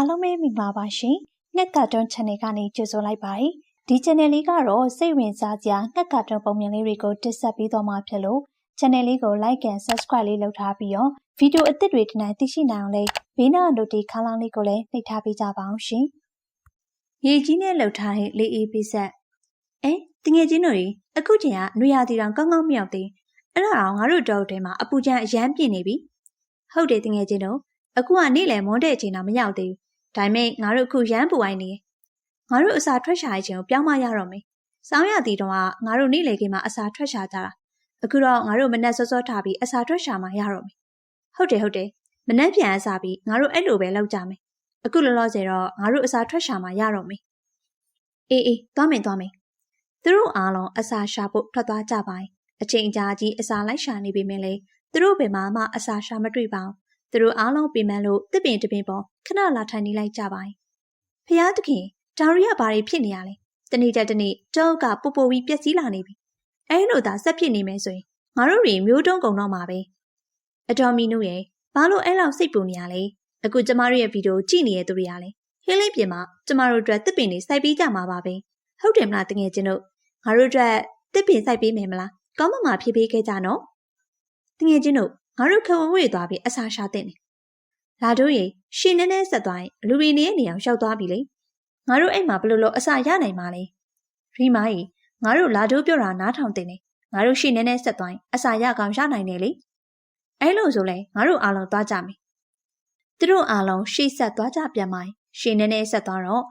အားလုံးပဲမင်္ဂလာပါရှင်။ငှက်ကတွန်း channel ကနေကြိုဆိုလိုက်ပါတယ်။ဒီ channel လေးကတော့စိတ်ဝင်စားစရာငှက်ကတွန်းပုံမြင်လေးတွေကိုတင်ဆက်ပေးသွားမှာဖြစ်လို့ channel လေးကို like and subscribe လေးလုပ်ထားပြီးတော့ဗီဒီယိုအသစ်တွေဒီနေ့သိရှိနိုင်အောင်လေးဘေးနား notification ခန်းလေးကိုလည်းနှိပ်ထားပေးကြပါအောင်ရှင်။ရေကြီးနဲ့လှုပ်ထားတဲ့လေးအေးပိဆက်အဲတငယ်ချင်းတို့ကြီးအခုချိန်ကနွေရာသီတောင်ကောင်းကောင်းမြောက်သေးအဲ့ဒါတော့ငါတို့တောက်ထဲမှာအပူချမ်းအရမ်းပြင်းနေပြီ။ဟုတ်တယ်တငယ်ချင်းတို့အခုကနေ့လယ်မွန်းတဲ့အချိန်တော့မရောက်သေးဘူး။ ဒါပေမဲ့ငါတို့အခုရမ်းပူအိုင်းနေ။ငါတို့အစာထွက်ရှာတဲ့အချိန်ကိုပြောင်းမရတော့မေ။စောင်းရသည်တော့ကငါတို့နေ့လယ်ခင်းမှာအစာထွက်ရှာကြတာ။အခုတော့ငါတို့မနက်စောစောထားပြီးအစာထွက်ရှာမှရတော့မေ။ဟုတ်တယ်ဟုတ်တယ်။မနက်ပြန်အစားပြီးငါတို့အဲ့လိုပဲလုပ်ကြမယ်။အခုလောလောဆယ်တော့ငါတို့အစာထွက်ရှာမှရတော့မေ။အေးအေးသွားမယ်သွားမယ်။သူတို့အားလုံးအစာရှာဖို့ထွက်သွားကြပါ යි ။အချိန်ကြာကြီးအစာလိုက်ရှာနေပေမဲ့လေသူတို့ဘယ်မှာမှအစာရှာမတွေ့ပါဘူး။ သူတို့အားလုံးပြင်ပန်းလို့တစ်ပင်တစ်ပင်ပေါ်ခဏလာထိုင်နေလိုက်ကြပါ යි ။ဖျားသခင်ဒါရီကဘာတွေဖြစ်နေရလဲ။တနေ့တက်တနေ့တောကပူပူပြီးပျက်စီးလာနေပြီ။အဲလိုသာဆက်ဖြစ်နေမယ်ဆိုရင်ငါတို့တွေမျိုးတုံးကုန်တော့မှာပဲ။အတော်မီနုရဲ့ဘာလို့အဲ့လောက်စိတ်ပူနေရလဲ။အခုကျမတို့ရဲ့ဗီဒီယိုကြည့်နေတဲ့သူတွေကလည်းဟင်းလေးပြင်မှာကျမတို့အတွက်တစ်ပင်တွေစိုက်ပေးကြမှာပါပဲ။ဟုတ်တယ်မလားတကယ်ချင်းတို့ငါတို့အတွက်တစ်ပင်စိုက်ပေးမယ်မလား။ကောင်းမမှာဖြေးပေးခဲ့ကြနော်။တကယ်ချင်းတို့ ငါတို့ခဝဝေးသွားပြီးအစာရှာတဲ့နေ။လာတို့ရေရှင်နေနေဆက်သွားရင်လူရီနေရဲ့နေအောင်ရောက်သွားပြီလေ။ငါတို့အိမ်မှာဘလို့လို့အစာရနိုင်မှာလဲ။ရီမာကြီးငါတို့လာတို့ပြောတာနားထောင်တင်နေ။ငါတို့ရှင်နေနေဆက်သွားရင်အစာရကောင်ရနိုင်တယ်လေ။အဲလိုဆိုလဲငါတို့အားလုံးသွားကြမယ်။သူတို့အားလုံးရှေ့ဆက်သွားကြပြန်ပါ။ရှင်နေနေဆက်သွားတော့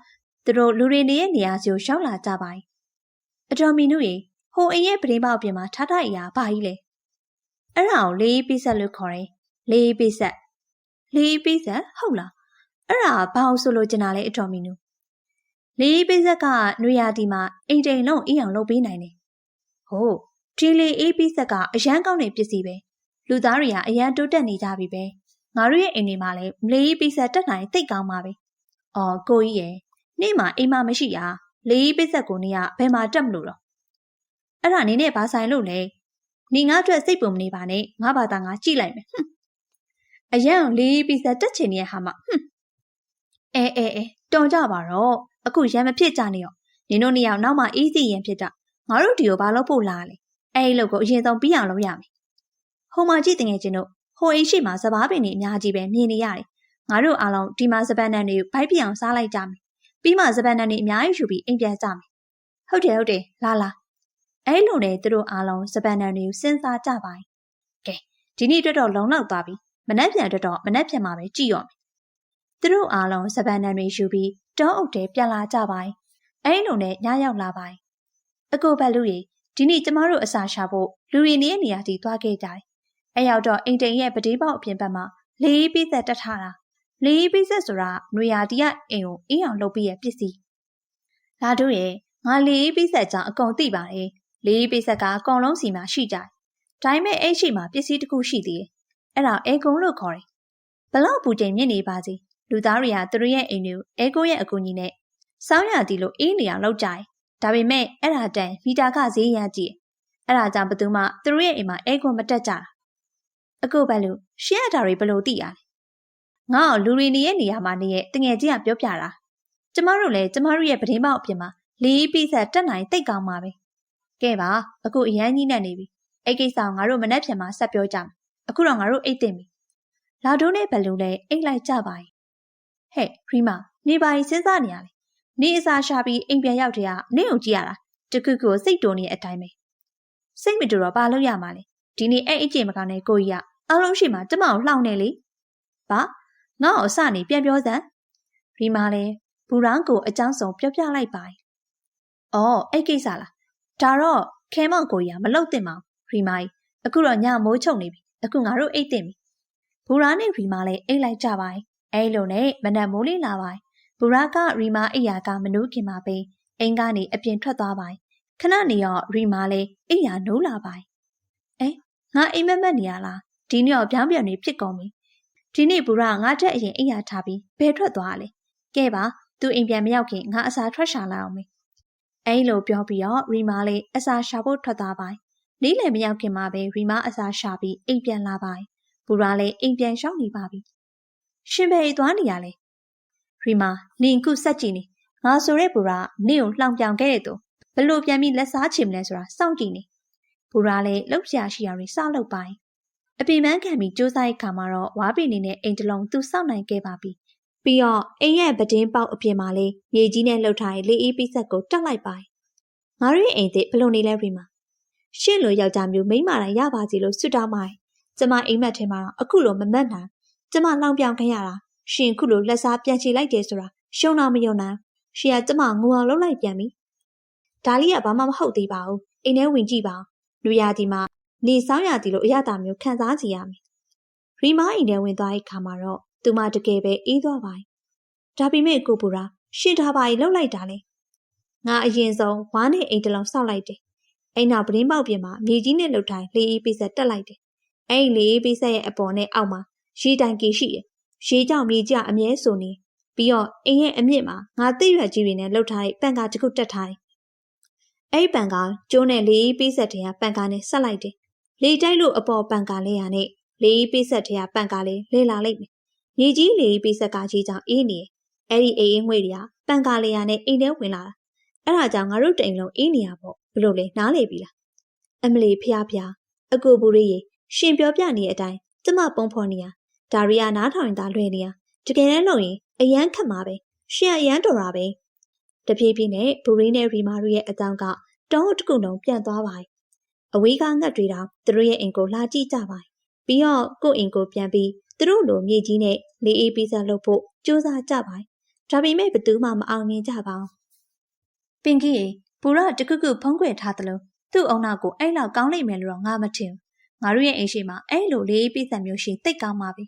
သူတို့လူရီနေရဲ့နေရာစီကိုရောက်လာကြပါ။အတော်မီနုရေဟိုအိမ်ရဲ့ပရင်းပေါက်ပြင်မှာထားထားအရာဘာကြီးလဲ။ အဲ့ဒါကိုလေးပိဆက်လို့ခေါ်တယ်။လေးပိဆက်လေးပိဆက်ဟုတ်လားအဲ့ဒါဘာလို့ဆိုလို့ကျင်တာလဲအတော်မီနူလေးပိဆက်ကနွေရာသီမှာအိမ်တိန်လုံးအေးအောင်လုပ်ပေးနိုင်တယ်ဟုတ်ဒီလေးအေးပိဆက်ကအရန်ကောင်းတဲ့ပစ္စည်းပဲလူသားတွေကအရန်တိုးတက်နေကြပြီပဲငါတို့ရဲ့အိမ်တွေမှာလည်းလေးပိဆက်တက်နိုင်သိတ်ကောင်းပါပဲအော်ကိုကြီးရယ်နေ့မှာအိမ်မှာမရှိရလေးပိဆက်ကိုနေရဘယ်မှာတက်မလို့တော့အဲ့ဒါနေနဲ့ဘာဆိုင်လို့လဲ နေငါအတွက်စိတ်ပုံမနေပါနဲ့ငါဘာသာငါကြည့်လိုက်မယ်အရန်လေးပိဆက်တက်ချင်နေတဲ့ဟာမှဟွန်းအဲအဲအဲတုံကြပါတော့အခုရံမဖြစ်ကြနေရောနင်တို့နှစ်ယောက်နောက်မှအေးစီရင်ဖြစ်တာငါတို့ဒီကိုဘာလို့ပို့လာလဲအဲ့ဒီလောက်ကိုအရင်ဆုံးပြီးအောင်လုပ်ရမယ်ဟိုမှာကြည့်တငယ်ချင်းတို့ဟိုအိမ်ရှိမှာစပားပင်တွေအများကြီးပဲမြင်နေရတယ်ငါတို့အားလုံးဒီမှာစပန်နန်တွေဘိုက်ပြအောင်စားလိုက်ကြမယ်ပြီးမှစပန်နန်တွေအများကြီးယူပြီးအိမ်ပြန်ကြမယ်ဟုတ်တယ်ဟုတ်တယ်လာလာ အဲ့လိုနဲ့သူတို့အားလုံးစပန်နန်တွေကိုစဉ်းစားကြပါ යි ကဲဒီနေ့အတွက်တော့လုံလောက်သွားပြီမနှက်ပြန်အတွက်တော့မနှက်ပြန်မှာပဲကြည့်ရောမယ်သူတို့အားလုံးစပန်နန်တွေယူပြီးတောအုပ်တဲပြန်လာကြပါ යි အဲ့လိုနဲ့ညရောက်လာပါ යි အကိုဘက်လူကြီးဒီနေ့ကျမတို့အစာရှာဖို့လူရီနေရဲ့နေရာတီသွားခဲ့ကြတယ်အဲ့ရောက်တော့အိမ်တိန်ရဲ့ပတိပေါက်အပြင်ဘက်မှာလေးပိသက်တက်ထားတာလေးပိသက်ဆိုတာနွေရာတီကအိမ်ကိုအေးအောင်လုပ်ပြီးရဲ့ပစ္စည်းလာတို့ရဲ့ငါလေးပိသက်ကြောင့်အကုန်သိပါတယ် လေးပိသက်ကအကုန်လုံးစီမှာရှိကြတယ်ဒါပေမဲ့အဲ့ရှိမှာပစ္စည်းတစ်ခုရှိသေးတယ်အဲ့ဒါအေကုံလို့ခေါ်တယ်ဘလောက်ပူချိန်မြင့်နေပါစေလူသားတွေကသူတို့ရဲ့အိမ်တွေကိုအဲကိုရဲ့အကူအညီနဲ့စောင်းရသည်လို့အေးနေအောင်လုပ်ကြတယ်။ဒါပေမဲ့အဲ့ဒါတန်မီတာကဈေးရကြည့်။အဲ့ဒါကြောင့်ဘသူမှသူတို့ရဲ့အိမ်မှာအဲကိုမတက်ကြတာ။အခုပဲလို့ရှင်းရတာတွေဘလို့သိရလဲ။ငါ့ကိုလူတွေနေရဲ့နေရာမှာနေရဲ့တငယ်ချင်းကပြောပြတာ။ကျမတို့လည်းကျမတို့ရဲ့ပတင်းပေါက်အပြင်မှာလေးပိဆက်တက်နိုင်တိတ်ကောင်းပါပဲ။ ကဲပါအခုအရန်ကြီးနဲ့နေပြီ။အဲ့ကိစ္စကိုငါတို့မနှက်ဖြန်မှာဆက်ပြောကြမယ်။အခုတော့ငါတို့အိတ်တင်ပြီ။လာတိုးနဲ့ဘလူလည်းအိတ်လိုက်ကြပါ යි ဟဲ့ခရီးမနေပါရင်စဉ်းစားနေရလေနေအစာရှာပြီးအိမ်ပြန်ရောက်တဲ့ကနေကိုကြည့်ရတာတခုခုစိတ်တုံနေတဲ့အတိုင်းပဲစိတ်မတူတော့ဘာလို့ရမှာလဲဒီနေ့အဲ့အကျင့်မကောင်းတဲ့ကိုကြီးကအလုံးရှိမှကျမကိုလှောင်နေလေဘာငါ့ကိုအစနေပြန်ပြောစမ်းရီမာလည်းဘူရောင်းကိုအကြောင်းစုံပြောပြလိုက်ပါအော်အဲ့ကိစ္စလား ဒါတော့ခဲမောက်ကိုကြီးကမလုတ်တင်ပါဘူးရီမာကြီးအခုတော့ညမိုးချုပ်နေပြီအခုငါတို့အိတ်တင်ပြီဘူရာနဲ့ရီမာလည်းအိတ်လိုက်ကြပါအဲလိုနဲ့မနက်မိုးလေးလာပါဘူရာကရီမာအိယာကမနိုးခင်မှာပဲအိမ်ကနေအပြင်ထွက်သွားပါခဏနေတော့ရီမာလည်းအိယာနိုးလာပါအဲငါအိမ်မက်မက်နေရလားဒီနေ့တော့ပြောင်းပြန်နေဖြစ်ကုန်ပြီဒီနေ့ဘူရာငါတက်အရင်အိယာထားပြီးဘယ်ထွက်သွားလဲကဲပါသူအိမ်ပြန်မရောက်ခင်ငါအစာထွက်ရှာလာအောင်မေ အဲလိုပြောပြီးတော့ရီမာလေးအစာရှာဖို့ထွက်သွားပါနေ့လယ်မရောက်ခင်မှာပဲရီမာအစာရှာပြီးအိမ်ပြန်လာပါဘူရာလည်းအိမ်ပြန်ရှောင်းနေပါပြီရှင်ဘယ်သွားနေရလဲရီမာနင်ခုစက်ကြည့်နေငါဆိုတဲ့ဘူရာနင့်ကိုလှောင်ပြောင်ခဲ့တဲ့သူဘလို့ပြန်ပြီးလက်စားချင်မလဲဆိုတာစောင့်ကြည့်နေဘူရာလည်းလှုပ်ရှားရှိရာတွေစလုပ်ပိုင်အပင်ပန်းခံပြီးစူးစမ်းရခါမှာတော့ဝါပင်နေနဲ့အိမ်တလုံးသူစောင့်နိုင်ခဲ့ပါပြီ ပြီးတော့အိမ်ရဲ့ပဒင်းပေါက်အပြင်မှာလေးမြေကြီးနဲ့လှုပ်ထားတဲ့လေးအေးပိဆက်ကိုတက်လိုက်ပိုင်ငါတို့ရဲ့အိမ်သစ်ဘလို့နေလဲရီမာရှင့်လိုယောက်ျားမျိုးမိန်းမတိုင်းရပါစီလို့ဆွတောင်းပါကျမအိမ်မက်ထဲမှာတော့အခုလိုမမတ်နိုင်ကျမလောင်ပြောင်ခရတာရှင်ခုလိုလက်စားပြန်ချေလိုက်တယ်ဆိုတာရှုံတော့မယုံနိုင်ရှင်ကကျမငိုအောင်လုပ်လိုက်ပြန်ပြီဒါလေးကဘာမှမဟုတ်သေးပါဘူးအိမ်ထဲဝင်ကြည့်ပါဦးလူရသည်မှာနေဆောင်ရသည်လို့အရသာမျိုးခံစားကြည့်ရမယ်ရီမာအိမ်ထဲဝင်သွားတဲ့ခါမှာတော့ သူမတကယ်ပဲအေးသွားပါဒါပေမဲ့ကိုပူရာရှင်ထားပါ ਈ လှုပ်လိုက်တာလေငါအရင်ဆုံးဝါးနဲ့အိမ်တလုံးစောက်လိုက်တယ်အိမ်နောက်ပရင်းပေါက်ပြင်မှာမြေကြီးနဲ့လှုပ်ထိုင်လေးအေးပိဆက်တက်လိုက်တယ်အဲ့ဒီလေးအေးပိဆက်ရဲ့အပေါ်နဲ့အောက်မှာရေတိုင်ကေရှိတယ်ရေကြောင့်မြေကြီးအမြဲဆိုနေပြီးတော့အိမ်ရဲ့အမြင့်မှာငါသိရွက်ကြီးတွေနဲ့လှုပ်ထားတဲ့ပန်ကာတစ်ခုတက်ထားတယ်အဲ့ဒီပန်ကာကျိုးနဲ့လေးအေးပိဆက်တဲ့ကပန်ကာနဲ့ဆက်လိုက်တယ်လေတိုက်လို့အပေါ်ပန်ကာလေးရနဲ့လေးအေးပိဆက်တဲ့ကပန်ကာလေးလေလာလိုက်မယ် မြေကြီးလေးအေးပိဆက်ကကြီးကြောင့်အေးနေတယ်အဲ့ဒီအိမ်ငွေတွေကပန်ကာလေးရနဲ့အိမ်ထဲဝင်လာတာအဲ့ဒါကြောင့်ငါတို့တိမ်လုံးအေးနေရပေါ့ဘလို့လဲနားလေပြီလားအမလီဖျားဖျားအကိုဘူးလေးရေရှင်ပြောပြနေတဲ့အတိုင်းကျမပုံဖော်နေရဒါရီယာနားထောင်ရင်သာလွယ်နေရတကယ်တမ်းလို့ရင်အရန်ခတ်မှာပဲရှင်အရန်တော်တာပဲတပြေးပြေးနဲ့ဘူရီနဲ့ရီမာရီရဲ့အကြောင်းကတောင်းတကုလုံးပြန်သွားပါအဝေးကငတ်တွေတောင်သူတို့ရဲ့အိမ်ကိုလာကြည့်ကြပါပြီးတော့ကို့အိမ်ကိုပြန်ပြီး သူတို့လိုမြေကြီးနဲ့လေးအေးပြီးစားလုပ်ဖို့ကြိုးစားကြပါဒါပေမဲ့ဘသူမှမအောင်မြင်ကြပါဘူးပင်ကြီးရေဘူရတခုခုဖုံးကွယ်ထားသလိုသူ့အုံနောက်ကိုအဲ့လောက်ကောင်းလိမ့်မယ်လို့တော့ငါမထင်ဘူးငါတို့ရဲ့အိမ်ရှိမှာအဲ့လိုလေးအေးပြီးစားမျိုးရှိတိတ်ကောင်းပါပြီ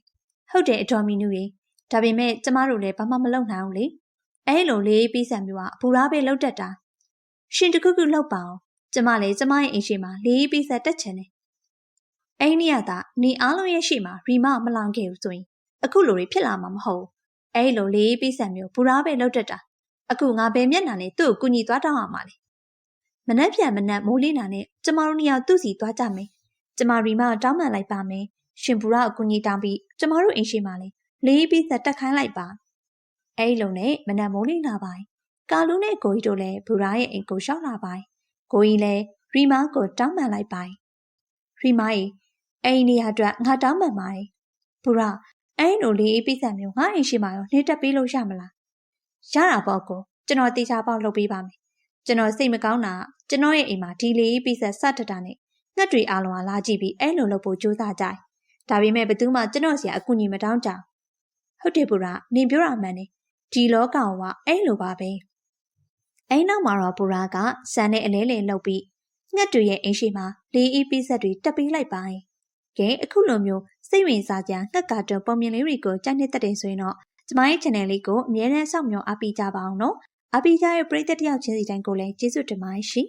ဟုတ်တယ်အတော်မီနူရေဒါပေမဲ့ကျမတို့လည်းဘာမှမလုပ်နိုင်ဘူးလေအဲ့လိုလေးပြီးဆံမျိုးကဘူရားပဲလောက်တတ်တာရှင်တခုခုလောက်ပါအောင်ကျမလည်းကျမရဲ့အိမ်ရှိမှာလေးပြီးဆက်တက်ချင်တယ် အဲ့ဒီရတာနေအားလုံးရဲ့ရှိမှာရီမမလောင်ခဲ့ဘူးဆိုရင်အခုလိုတွေဖြစ်လာမှာမဟုတ်အဲ့လိုလေးပြီးဆံမျိုးဘူရားပဲလောက်တတ်တာအခုငါပဲမျက်နှာနဲ့သူ့ကိုကူညီသွားတောင်းရမှာလေမနှက်ပြန်မနှက်မိုးလေးနာနဲ့ကျမတို့နှစ်ယောက်သူ့စီသွားကြမယ်ကျမရီမတောင်းပန်လိုက်ပါမယ်ရှင်ဘူရာအကူကြီးတောင်းပြီးကျမတို့အိမ်ရှိမှလေလေးပြီးသက်တက်ခိုင်းလိုက်ပါအဲ့ဒီလိုနဲ့မနက်မိုးလေးလာပိုင်းကာလူနဲ့ကိုကြီးတို့လည်းဘူရာရဲ့အိမ်ကိုရှောက်လာပိုင်းကိုကြီးလည်းရီမာကိုတောင်းပန်လိုက်ပိုင်းရီမာရဲ့ အိမ်နေရာအတွက်ငါတောင်းပန်ပါတယ်ဘူရာအဲ့လိုလေးပြီးသက်မျိုးငါအိမ်ရှိမှရောနေတက်ပေးလို့ရမလားရတာပေါ့ကိုကျွန်တော်တေချာပေါက်လုပ်ပေးပါမယ်ကျွန်တော်စိတ်မကောင်းတာကျွန်တော်ရဲ့အိမ်မှာဒီလေးပြီးဆက်ဆက်တတာနဲ့ငှက်တွေအားလုံးကလာကြည့်ပြီးအဲ့လိုလုပ်ဖို့ကြိုးစားကြတယ်ဒါပေမဲ့ဘသူမှကျွန်တော်စီအကူညီမတောင်းကြဟုတ်တယ်ဘူရာနင်ပြောတာမှန်တယ်ဒီလောကကအဲ့လိုပါပဲအဲ့နောက်မှာတော့ဘူရာကဆန်နဲ့အလဲလဲလှုပ်ပြီးငှက်တွေရဲ့အင်းရှိမှာလေးအီးပီးဆက်တွေတက်ပေးလိုက်ပါ ကဲအခုလိုမျိုးစိတ်ဝင်စားကြငှက်ကာတွန်းပုံမြင်လေးတွေကိုကြိုက်နေတဲ့တဲ့ဆိုရင်တော့ကျမရဲ့ channel လေးကိုအမြဲတမ်းစောင့်မျှော်အားပေးကြပါအောင်နော်အားပေးကြတဲ့ပရိသတ်တယောက်ချင်းစီတိုင်းကိုလည်းကျေးဇူးတင်ပါတယ်ရှင်